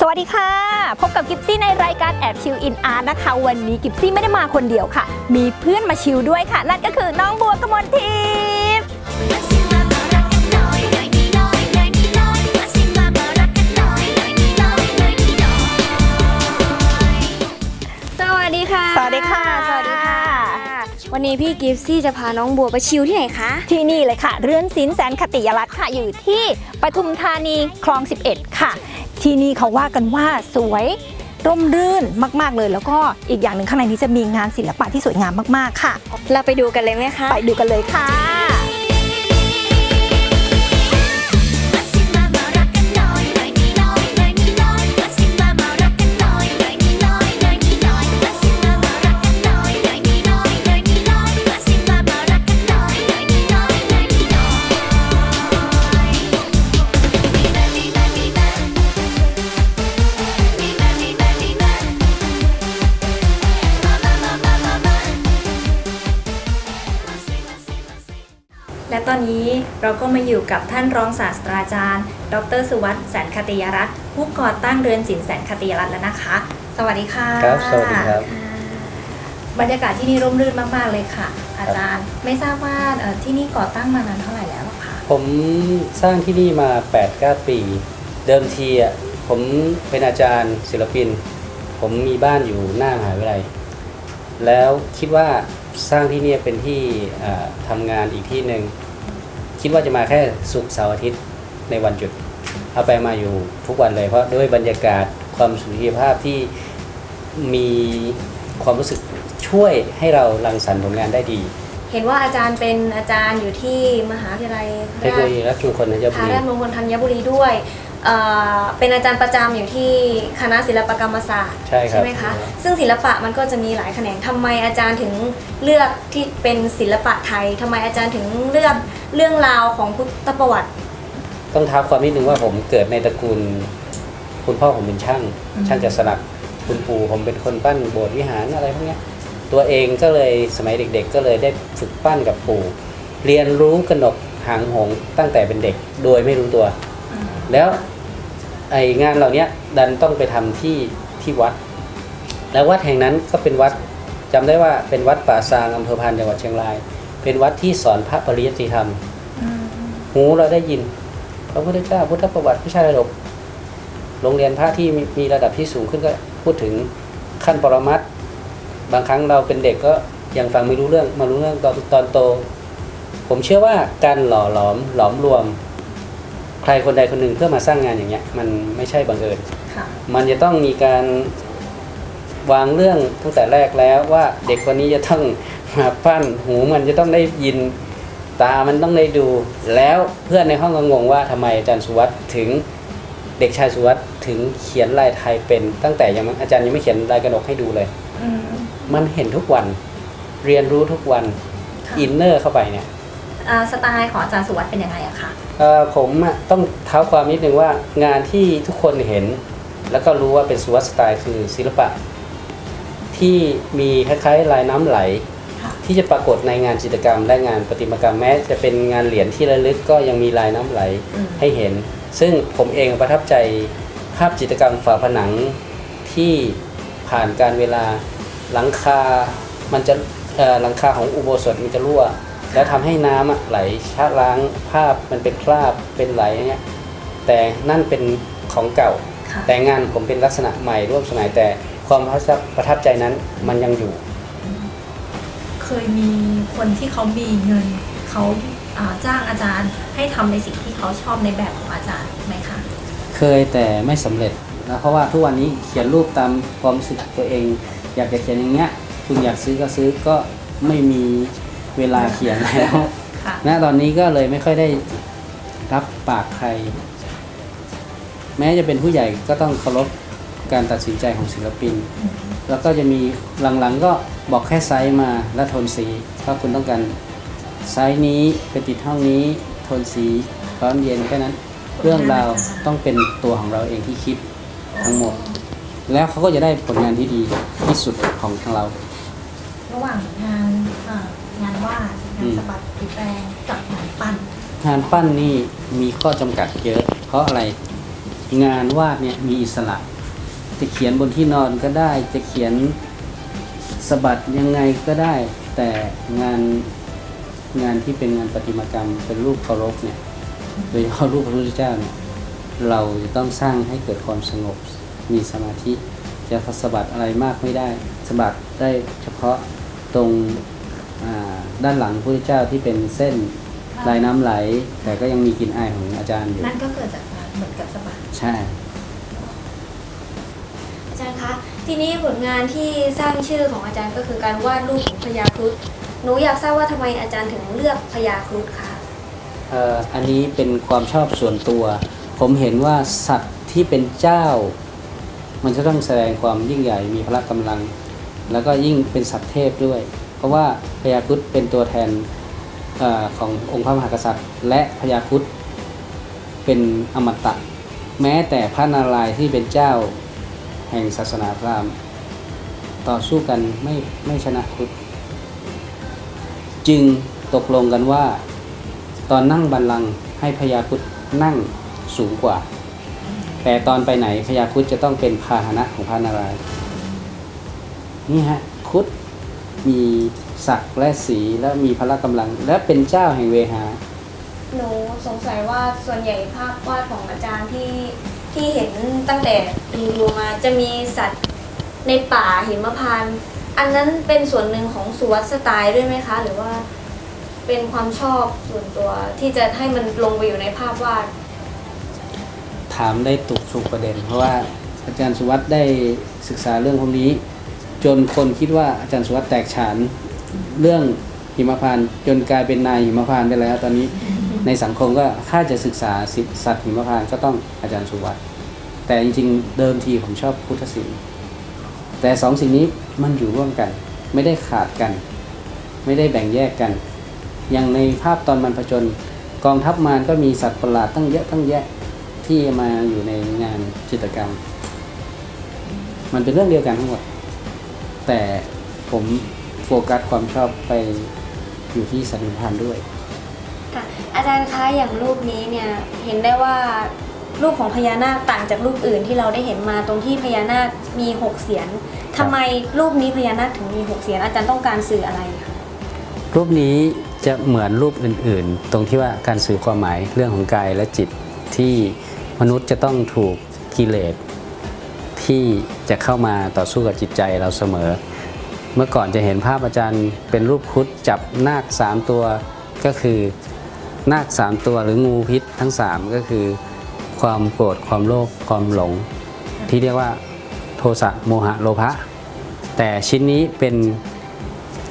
สวัสดีค่ะ พบกับกิฟซี่ในรายการแอบชิลอินอาร์ตนะคะ วันนี้กิฟซี่ไม่ได้มาคนเดียวค่ะ มีเพื่อนมาชิลด้วยค่ะ นั่นก็คือน้องบัวกมลทิ วันนี้พี่กิฟซี่จะพาน้องบัวไปชิลที่ไหนคะ ที่นี่เลยค่ะ เรือนศิลป์แสนคติยรัตน์ค่ะ อยู่ที่ปทุมธานีคลอง 11 ค่ะ ที่นี่เขาว่ากันว่าสวยร่มรื่นมาก ๆ เลย แล้วก็อีกอย่างหนึ่งข้างในนี้จะมีงานศิลปะที่สวยงามมาก ๆ ค่ะ เราไปดูกันเลยไหมคะ ไปดูกันเลยค่ะ เราก็มาอยู่กับท่านรองศาสตราจารย์ ดรสุวัสด์แสนคติยรัตน์ผู้ก่อตั้งเรือนศิลป์แสนคติยรัตน์แล้วนะคะ สวัสดีค่ะครับสวัสดีครับ บรรยากาศที่นี่ร่มรื่นมาก ๆ เลยค่ะ อาจารย์ไม่ทราบว่าเอ่อที่นี่ก่อตั้งมานานเท่าไหร่แล้วหรอคะผมสร้างที่นี่มา8-9ปี เดิมทีอะผมเป็นอาจารย์ศิลปิน ผมมีบ้านอยู่หน้ามหาวิทยาลัยแล้วคิดว่าสร้างที่เนี่ยเป็นที่อ่าทำงานอีกที่หนึ่ง คิดว่าจะมาแค่ศุกร์เสาร์อาทิตย์ในวันหยุด เอาไปมาอยู่ทุกวันเลยเพราะด้วยบรรยากาศความสุขภาพที่มีความรู้สึกช่วยให้เรารังสรรค์ผลงานได้ดี เห็นว่าอาจารย์เป็นอาจารย์อยู่ที่มหาวิทยาลัยเทคโนโลยีรัชมงคลธัญบุพระรีราชมงคลธัญบุรีด้วย เอ่อเป็นอาจารย์ประจำอยู่ที่คณะศิลปกรรมศาสตร์ใช่ครับ ไหมคะ ซึ่งศิลปะมันก็จะมีหลายแขนงทำไมอาจารย์ถึงเลือกที่เป็นศิลปะไทยทำไมอาจารย์ถึงเลือกเรื่องราวของพุทธประวัติ ต้องท้าความนิดนึงว่าผมเกิดในตระกูล คุณพ่อผมเป็นช่าง ช่างจัดสลักคุณปู่ผมเป็นคนปั้นโบสถ์วิหารอะไรพวกเนี้ยตัวเองก็เลยสมัยเด็ก ๆ ก็เลยได้ฝึกปั้นกับปู่ เรียนรู้กนกหางหงส์ตั้งแต่เป็นเด็ก โดยไม่รู้ตัว แล้วไองานเหล่าเนี้ยดันต้องไปทำที่ที่วัด แล้ววัดแห่งนั้นก็เป็นวัดจำได้ว่าเป็นวัดป่าซางอำเภอพานจังหวัดเชียงราย เป็นวัดที่สอนพระปริยัติธรรม หูเราได้ยิน พระพุทธเจ้าพุทธประวัติผู้ชายระดับโรงเรียนพระที่มีมีระดับที่สูงขึ้นก็พูดถึงขั้นปรมัตถ์บางครั้งเราเป็นเด็กก็ยังฟังไม่รู้เรื่องมารู้เรื่องตอนตอนโต ผมเชื่อว่าการหล่อหลอมหลอมรวม ใครคนใดคนหนึ่งเพื่อมาสร้างงานอย่างเงี้ยมันไม่ใช่บังเอิญค่ะมันจะต้องมีการวางเรื่องตั้งแต่แรกแล้วว่าเด็กคนนี้จะต้องมาปั้นหูมันจะต้องได้ยินตามันต้องได้ดู แล้วเพื่อนในห้องก็งงว่าทำไมอาจารย์สุวัสด์ถึงเด็กชายสุวัสด์ถึงเขียนลายไทยเป็นตั้งแต่ยังอาจารย์ยังไม่เขียนลายกระหนกให้ดูเลยอืมมันเห็นทุกวันเรียนรู้ทุกวันค่ะอินเนอร์เข้าไปเนี่ยอ่า สไตล์ของอาจารย์สุวัสด์เป็นยังไงอะคะเอ่อผมอะต้องเท้าความนิดนึงว่างานที่ทุกคนเห็น แล้วก็รู้ว่าเป็นสุวัสด์สไตล์คือศิลปะ ที่มีคล้ายๆลายน้ำไหลค่ะที่จะปรากฏในงานจิตรกรรม และงานประติมากรรมแม้ จะเป็นงานเหรียญที่ระลึกก็ยังมีลายน้ำไหลอืมให้เห็น ซึ่งผมเองประทับใจภาพจิตรกรรมฝาผนังที่ผ่านการเวลาหลังคา มันจะเอ่อหลังคาของอุโบสถมันจะรั่ว แล้วทำให้น้ำอะไหลชะล้างภาพมันเป็นคราบเป็นไหลอย่างเงี้ยแต่นั่นเป็นของเก่าค่ะแต่งานผมเป็นลักษณะใหม่ร่วมสมัยแต่ความประทับใจนั้นมันยังอยู่ เคยมีคนที่เขามีเงินเขาอ่าจ้างอาจารย์ให้ทำในสิ่งที่เขาชอบในแบบของอาจารย์ไหมคะเคยแต่ไม่สำเร็จนะเพราะว่าทุกวันนี้เขียนรูปตามความรู้สึกตัวเอง อยากจะเขียนอย่างเงี้ย คุณอยากซื้อก็ซื้อก็ไม่มี เวลาเขียนแล้วค่ะณตอนนี้ก็เลยไม่ค่อยได้รับปากใคร แม้จะเป็นผู้ใหญ่ก็ต้องเคารพการตัดสินใจของศิลปิน แล้วก็จะมีหลังๆก็บอกแค่ไซส์มาและโทนสีว่าคุณต้องการไซส์นี้ไปติดห้องนี้โทนสีร้อนเย็นแค่นั้น เรื่องราวต้องเป็นตัวของเราเองที่คิดทั้งหมด แล้วเขาก็จะได้ผลงานที่ดีที่สุดของทางเรา ระหว่างงานเอ่อ งานวาดงานสะบัดติดแปลงกับงานปั้น งานปั้นนี่มีข้อจำกัดเยอะ เพราะอะไรงานวาดเนี่ยมีอิสระ จะเขียนบนที่นอนก็ได้ จะเขียนสะบัดยังไงก็ได้ แต่งานงานที่เป็นงานประติมากรรมเป็นรูปเคารพเนี่ยโดยเฉพาะรูปพระพุทธเจ้าเนี่ยเราจะต้องสร้างให้เกิดความสงบมีสมาธิจะสะบัดอะไรมากไม่ได้สะบัดได้เฉพาะตรง ด้านหลังพระพุทธเจ้าที่เป็นเส้นลายน้ำไหล แต่ก็ยังมีกลิ่นอายของอาจารย์อยู่นั่นก็เกิดจากการเหมือนกับสะบัดใช่อาจารย์คะทีนี้ผลงานที่สร้างชื่อของอาจารย์ก็คือการวาดรูปของพญาครุฑหนูอยากทราบว่าทำไมอาจารย์ถึงเลือกพญาครุฑคะเอ่ออันนี้เป็นความชอบส่วนตัว ผมเห็นว่าสัตว์ที่เป็นเจ้า มันจะต้องแสดงความยิ่งใหญ่มีพละกำลัง แล้วก็ยิ่งเป็นสัตว์เทพด้วยเพ ราะว่าพญาครุฑเป็นตัวแทนออขององค์พระมหากษัตริย์ และพญาครุฑเป็นอมตะ แม้แต่พระนารายณ์ที่เป็นเจ้าแห่งศาสนาพราหมณ์ ต่อสู้กันไม่ไม่ชนะครุฑจึงตกลงกันว่า ตอนนั่งบัลลังก์ให้พญาครุฑนั่งสูงกว่า แต่ตอนไปไหนพญาครุฑจะต้องเป็นพาหนะของพระนารายณ์นี่ฮะครุฑ มีศักดิ์และสีและมีพละกำลัง และเป็นเจ้าแห่งเวหา หนูสงสัยว่าส่วนใหญ่ภาพวาดของอาจารย์ที่ที่เห็นตั้งแต่ดูดูมาจะมีสัตว์ในป่าหิมพานต์อันนั้นเป็นส่วนหนึ่งของสุวัสด์สไตล์ด้วยไหมคะ หรือว่าเป็นความชอบส่วนตัวที่จะให้มันลงไปอยู่ในภาพวาด ถามได้ตุกสุกประเด็น เพราะว่าอาจารย์สุวัสด์ได้ศึกษาเรื่องพวกนี้ จนคนคิดว่าอาจารย์สุวัสด์แตกฉานเรื่องหิมพานต์จนกลายเป็นนายหิมพานต์ไปแล้วตอนนี้ในสังคมก็ถ้าจะศึกษาสัตว์หิมพานต์ก็ต้องอาจารย์สุวัสด์แต่จริงๆ เดิมทีผมชอบพุทธศิลป์แต่สองสิ่งนี้มันอยู่ร่วมกัน ไม่ได้ขาดกัน ไม่ได้แบ่งแยกกัน อย่างในภาพตอนมันผจญกองทัพมารก็มีสัตว์ประหลาดตั้งเยอะตั้งแยะที่มาอยู่ในงานจิตรกรรม มันเป็นเรื่องเดียวกันทั้งหมด แต่ผมโฟกัสความชอบไปอยู่ที่สัตว์หิมพานต์ด้วย ค่ะอาจารย์คะอย่างรูปนี้เนี่ยเห็นได้ว่ารูปของพญานาคต่างจากรูปอื่นที่เราได้เห็นมาตรงที่พญานาคมีหกเสียนทำไมรูปนี้พญานาคถึงมีหกเสียนอาจารย์ต้องการสื่ออะไรคะรูปนี้จะเหมือนรูปอื่นๆ ตรงที่ว่าการสื่อความหมายเรื่องของกายและจิตที่มนุษย์จะต้องถูกกิเลส ที่จะเข้ามาต่อสู้กับจิตใจเราเสมอ เมื่อก่อนจะเห็นภาพอาจารย์เป็นรูปครุฑจับนาคสามตัวก็คือนาคสามตัวหรืองูพิษทั้งสามก็คือ ความโกรธความโลภความหลง ที่เรียกว่าโทสะโมหะโลภะแต่ชิ้นนี้เป็น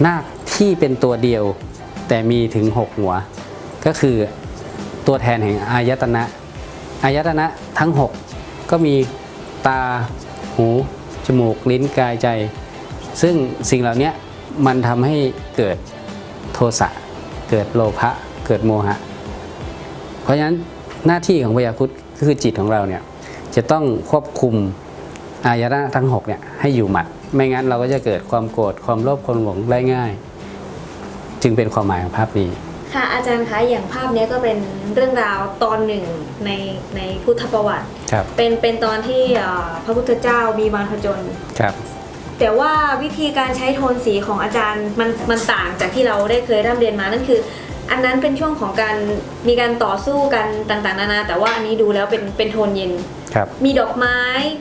นาคที่เป็นตัวเดียว แต่มีถึง 6 หัว ก็คือตัวแทนแห่งอายตนะอายตนะทั้ง 6 ก็มี ตา หู จมูก ลิ้น กายใจ ซึ่งสิ่งเหล่านี้มันทำให้เกิดโทสะ เกิดโลภะ เกิดโมหะ เพราะฉะนั้นหน้าที่ของพยาครุฑก็คือจิตของเราเนี่ยจะต้องควบคุมอายตนะทั้ง6เนี่ยให้อยู่หมัด ไม่งั้นเราก็จะเกิดความโกรธความโลภความหลงได้ง่าย จึงเป็นความหมายของภาพนี้ ค่ะอาจารย์คะอย่างภาพเนี้ยก็เป็นเรื่องราวตอนหนึ่งในในพุทธประวัติ ครับเป็นเป็นตอนที่เอ่อพระพุทธเจ้ามีมารผจญครับแต่ว่าวิธีการใช้โทนสีของอาจารย์มันมันต่างจากที่เราได้เคยร่ำเรียนมานั่นคือ อันนั้นเป็นช่วงของการมีการต่อสู้กันต่างๆ นานา แต่ว่าอันนี้ดูแล้วเป็นเป็นโทนเย็น ครับมีดอกไม้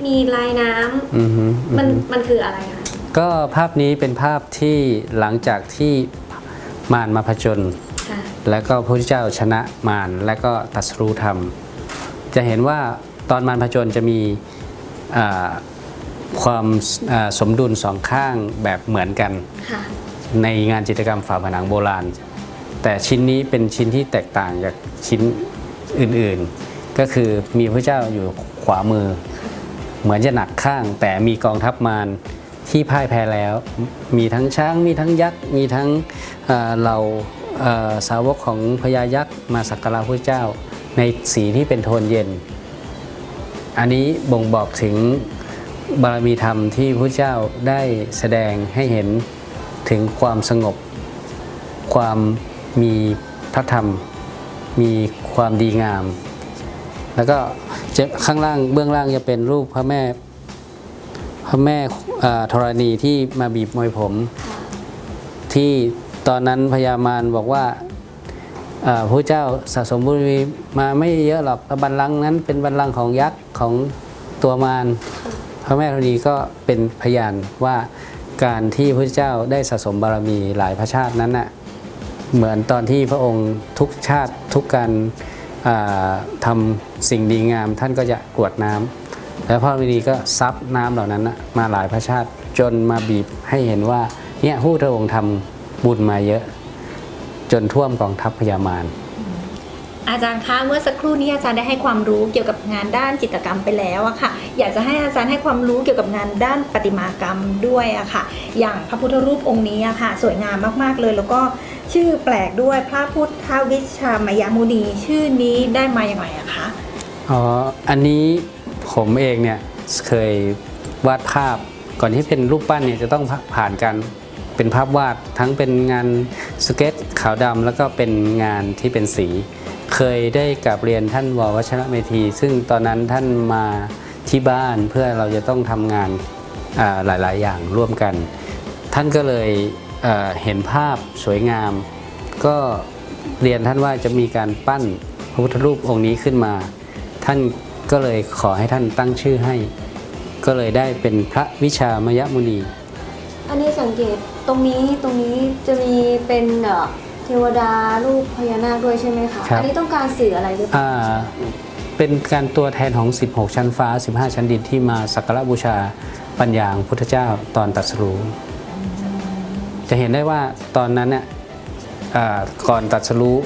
มีลายน้ำอือฮึมันอือฮึมันคืออะไรคะก็ภาพนี้เป็นภาพที่หลังจากที่มารมาผจญค่ะ แล้วก็พระพุทธเจ้าชนะมารและก็ตรัสรู้ธรรม จะเห็นว่าตอนมารผจญจะมีอ่าความอ่าสมดุลสองข้างแบบเหมือนกันค่ะในงานจิตรกรรมฝาผนังโบราณ แต่ชิ้นนี้เป็นชิ้นที่แตกต่างจากชิ้นอื่นๆ ก็คือมีพระเจ้าอยู่ขวามือ เหมือนจะหนักข้าง แต่มีกองทัพมารที่พ่ายแพ้แล้ว มีทั้งช้างมีทั้งยักษ์มีทั้งเอ่อเราเอ่อ สาวกของพญายักษ์มาสักการะพระเจ้า ในสีที่เป็นโทนเย็น อันนี้บ่งบอกถึงบารมีธรรมที่พระเจ้าได้แสดงให้เห็นถึงความสงบ ความมีพระธรรม มีความดีงาม แล้วก็ข้างล่างเบื้องล่างจะเป็นรูปพระแม่พระแม่ธรณีที่มาบีบมวยผมที่ ตอนนั้นพญามารบอกว่าอ่าพระเจ้าสะสมบุญมีมาไม่เยอะหรอกแล้วบัลลังก์นั้นเป็นบัลลังก์ของยักษ์ของตัวมารพระแม่ธรณีก็เป็นพยานว่าการที่พระเจ้าได้สะสมบารมีหลายพระชาตินั้นน่ะเหมือนตอนที่พระองค์ทุกชาติทุกการอ่าทำสิ่งดีงาม ท่านก็จะกรวดน้ำแล้วพระวินีก็ซับน้ำเหล่านั้นนะมาหลายพระชาติจนมาบีบให้เห็นว่าเนี่ยผู้พระองค์ทำ บุญมาเยอะ จนท่วมกองทัพพญามารอาจารย์คะเมื่อสักครู่นี้อาจารย์ได้ให้ความรู้เกี่ยวกับงานด้านจิตรกรรมไปแล้วอะค่ะ อยากจะให้อาจารย์ให้ความรู้เกี่ยวกับงานด้านประติมากรรมด้วยอะค่ะ อย่างพระพุทธรูปองค์นี้อะค่ะ สวยงามมากๆเลย แล้วก็ชื่อแปลกด้วยพระพุทธวิชามยมุนีชื่อนี้ได้มาอย่างไรอะคะอ๋ออันนี้ผมเองเนี่ยเคยวาดภาพก่อนที่เป็นรูปปั้นเนี่ยจะต้องผ่านการ เป็นภาพวาดทั้งเป็นงานสเก็ตขาวดำแล้วก็เป็นงานที่เป็นสี เคยได้กลับเรียนท่านววัชระเมธี ซึ่งตอนนั้นท่านมาที่บ้านเพื่อเราจะต้องทำงานหลาย ๆ อย่างร่วมกัน ท่านก็เลยเเห็นภาพสวยงาม ก็เรียนท่านว่าจะมีการปั้นพระพุทธรูปองค์นี้ขึ้นมา ท่านก็เลยขอให้ท่านตั้งชื่อให้ ก็เลยได้เป็นพระวิชามยมุนี อันนี้สังเกตตรงนี้ตรงนี้จะมีเป็นเอ่อเทวดารูปพญานาคด้วยใช่ไหมคะครับ อันี้ต้องการสื่ออะไรหรือเปล่าอ่าเป็นการตัวแทนของ 16 ชั้นฟ้า 15 ชั้นดินที่มาสักการะบูชาปัญญาของพุทธเจ้าตอนตรัสรู้จะเห็นได้ว่าตอนนั้นเนี่ยอ่าก่อนตรัสรู้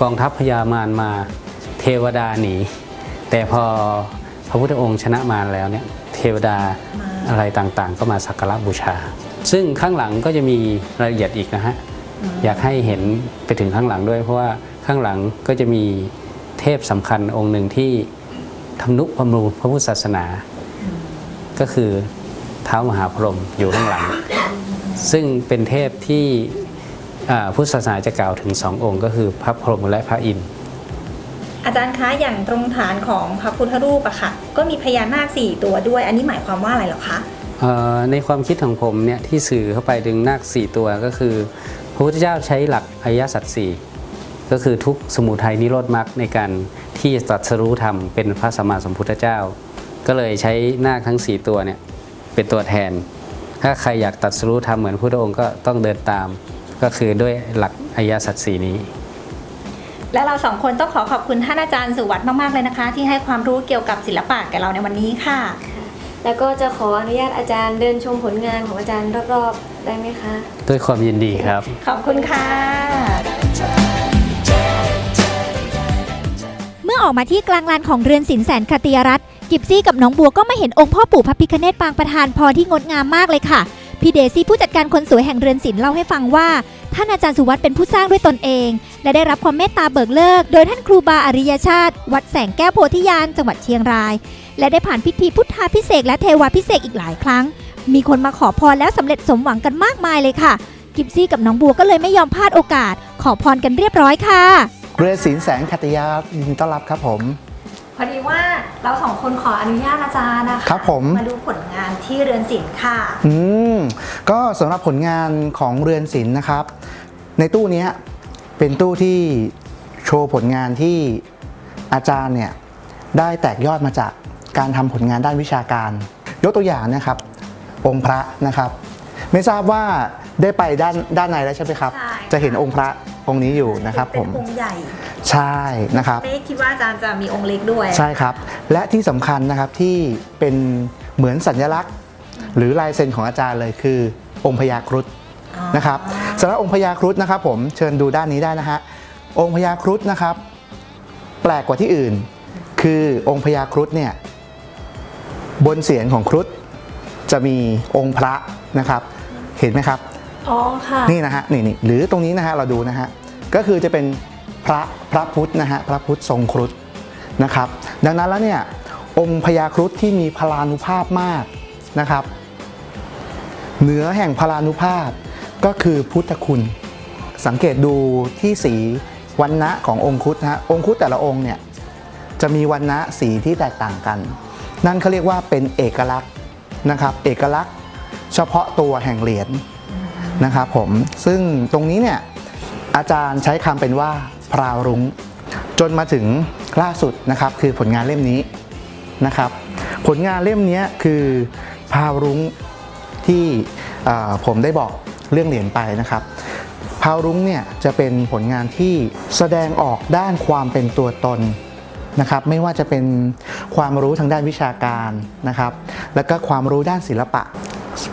กองทัพพญามารมาเทวดาหนี แต่พอพระพุทธองค์ชนะมารแล้วเนี่ยเทวดาอะไรต่างๆ ก็มาสักการะบูชา ซึ่งข้างหลังก็จะมีรายละเอียดอีกนะฮะอยากให้เห็นไปถึงข้างหลังด้วย เพราะว่าข้างหลังก็จะมีเทพสำคัญองค์หนึ่งที่ทำนุบำรุงพระพุทธศาสนา ก็คือเท้ามหาพรหมอยู่ข้างหลัง ซึ่งเป็นเทพที่อ่าพุทธศาสนาจะกล่าวถึงสององค์ ก็คือพระพรหมและพระอินทร์อาจารย์คะอย่างตรงฐานของพระพุทธรูปอะค่ะ ก็มีพญานาคสี่ตัวด้วย อันนี้หมายความว่าอะไรเหรอคะเอ่อ ในความคิดของผมเนี่ยที่สื่อเข้าไปถึงนาคสี่ตัวก็คือ พระพุทธเจ้าใช้หลักอริยสัจสี่ก็คือทุกสมุทัยนิโรธมรรคในการที่ตรัสรู้ธรรมเป็นพระสัมมาสัมพุทธเจ้า ก็เลยใช้นาคทั้ง 4 ตัวเนี่ยเป็นตัวแทน ถ้าใครอยากตรัสรู้ธรรมเหมือนพระพุทธองค์ก็ต้องเดินตาม ก็คือด้วยหลักอริยสัจสี่นี้ และเราสองคนต้องขอขอบคุณท่านอาจารย์สุวัสด์มาก ๆ เลยนะคะ ที่ให้ความรู้เกี่ยวกับศิลปะแก่เราในวันนี้ค่ะ แล้วก็จะขออนุญาตอาจารย์เดินชมผลงานของอาจารย์รอบๆ ได้ไหมคะ ด้วยความยินดีครับ ขอบคุณค่ะ เมื่อออกมาที่กลางลานของเรือนศิลป์แสนคติยรัตน์กิบซี่กับน้องบัวก็มาเห็นองค์พ่อปู่พระพิคเนตปางประธานพรที่งดงามมากเลยค่ะพี่เดซี่ผู้จัดการคนสวยแห่งเรือนศิลป์เล่าให้ฟังว่า ท่านอาจารย์สุวัสด์เป็นผู้สร้างด้วยตนเอง และได้รับความเมตตาเบิกเลิก โดยท่านครูบาอริยชาติ วัดแสงแก้วโพธิญาณจังหวัดเชียงราย และได้ผ่านพิธีพุทธาพิเศษกและเทวาพิเศษกอีกหลายครั้ง มีคนมาขอพรแล้วสำเร็จสมหวังกันมากมายเลยค่ะ กิบซี่กับน้องบัวก็เลยไม่ยอมพลาดโอกาส ขอพรกันเรียบร้อยค่ะ เรือศิลป์แสงขัตยายินดีต้อนรับครับผมพอดีว่าเราสองคนขออนุญาตอาจารย์นะคะครับผมมาดูผลงานที่เรือนศิลป์ค่ะ อืมก็สำหรับผลงานของเรือนศิลป์นะครับ ในตู้เนี้ยเป็นตู้ที่โชว์ผลงานที่อาจารย์เนี่ยได้แตกยอดมาจาก การทำผลงานด้านวิชาการ ยกตัวอย่างนะครับ องค์พระนะครับ ไม่ทราบว่าได้ไปด้านด้านในแล้วใช่ไหมครับใช่จะเห็นองค์พระองค์นี้อยู่นะครับเป็ผนมองค์ใหญ่ใช่นะครับไม่คิดว่าอาจารย์จะมีองค์เล็กด้วย ใช่ครับ และที่สำคัญนะครับที่เป็นเหมือนสัญลักษณ์ หรือลายเซ็นของอาจารย์เลยคือ องค์พญาครุฑนะครับสำหรับองค์พญาครุฑนะครับ ผมเชิญดูด้านนี้ได้นะฮะองค์พญาครุฑนะครับ แปลกกว่าที่อื่น คือองค์พญาครุฑเนี่ย บนเสียนของครุฑจะมีองค์พระนะครับ เห็นไหมครับ อ๋อค่ะนี่นะฮะนี่นี่หรือตรงนี้นะฮะเราดูนะฮะก็คือจะเป็นพระพระพุทธนะฮะพระพุทธทรงครุฑนะครับ ดังนั้นแล้วเนี่ยองค์พญาครุฑที่มีพลานุภาพมากนะครับ เหนือแห่งพลานุภาพก็คือพุทธคุณ สังเกตดูที่สีวันณะขององค์ครุฑนะฮะองค์ครุฑแต่ละองค์เนี่ยจะมีวันณะสีที่แตกต่างกัน นั่นเขาเรียกว่าเป็นเอกลักษณ์นะครับ เอกลักษณ์เฉพาะตัวแห่งเหรียญนะครับผมซึ่งตรงนี้เนี่ยอาจารย์ใช้คำเป็นว่าพราวรุ้ง จนมาถึงล่าสุดนะครับคือผลงานเล่มนี้นะครับ ผลงานเล่มนี้คือพราวรุ้งที่ผมได้บอกเรื่องเหรียญไปนะครับพาวรุ้งเนี่ยจะเป็นผลงานที่แสดงออกด้านความเป็นตัวตน นะครับไม่ว่าจะเป็นความรู้ทางด้านวิชาการนะครับแล้วก็ความรู้ด้านศิลปะ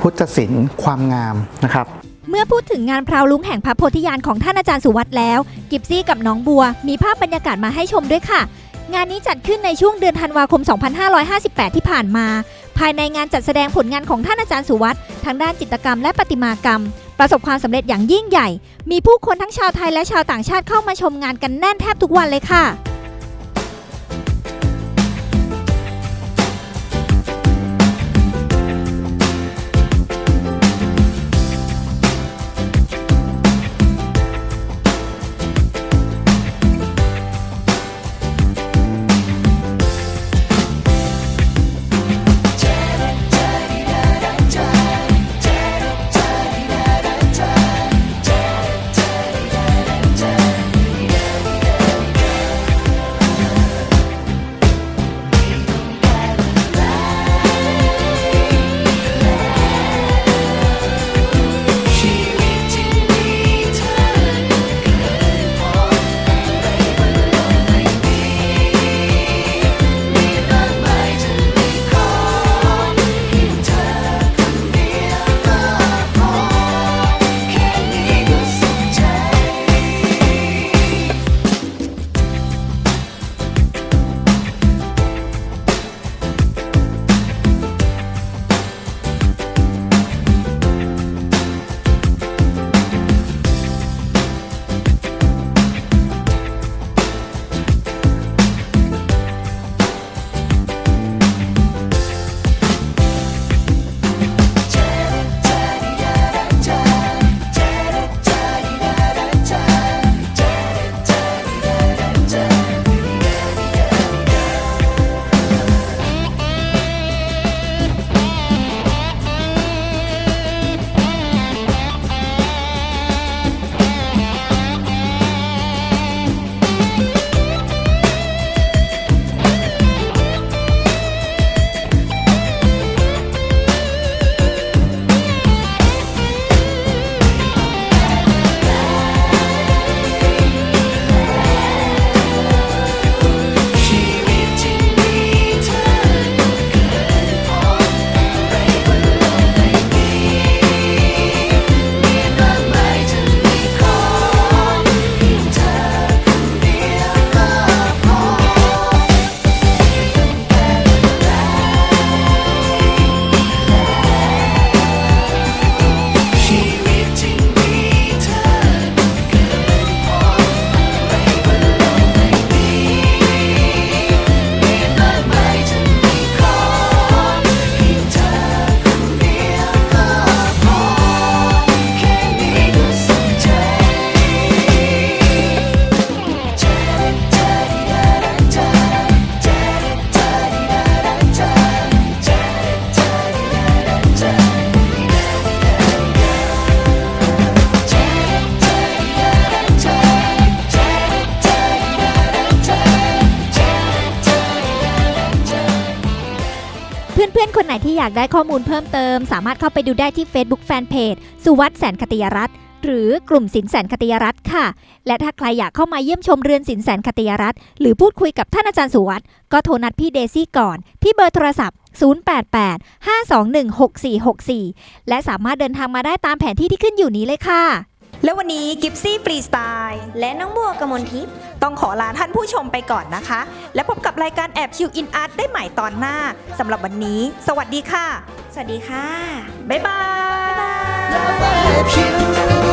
พุทธศิลป์ความงามนะครับเมื่อพูดถึงงานพราวลุงแห่งพระโพธิญาณของท่านอาจารย์สุวัตแล้ว กิบซี่กับน้องบัว มีภาพบรรยากาศมาให้ชมด้วยค่ะ งานนี้จัดขึ้นในช่วงเดือนธันวาคม 2558 ที่ผ่านมา ภายในงานจัดแสดงผลงานของท่านอาจารย์สุวัตทางด้านจิตรกรรมและประติมากรรม ประสบความสำเร็จอย่างยิ่งใหญ่ มีผู้คนทั้งชาวไทยและชาวต่างชาติเข้ามาชมงานกันแน่นแทบทุกวันเลยค่ะ ได้ข้อมูลเพิ่มเติม สามารถเข้าไปดูได้ที่ Facebook Fanpage สุวัสด์แสนคติยรัตน์หรือกลุ่มสินแสนคติยรัตน์ค่ะ และถ้าใครอยากเข้ามาเยี่ยมชมเรือนสินแสนคติยรัตน์หรือพูดคุยกับท่านอาจารย์สุวัสด์ก็โทรนัดพี่เดซี่ก่อนที่เบอร์โทรศัพท์ 088 521 6464 และสามารถเดินทางมาได้ตามแผนที่ที่ขึ้นอยู่นี้เลยค่ะ แล้ววันนี้กิฟซี่ฟรีสไตล์และน้องบัวกมลทิพย์ต้องขอลาท่านผู้ชมไปก่อนนะคะ และพบกับรายการแอบชิวอินอาร์ตได้ใหม่ตอนหน้าสำหรับวันนี้ สวัสดีค่ะ สวัสดีค่ะ บ๊ายบาย Love you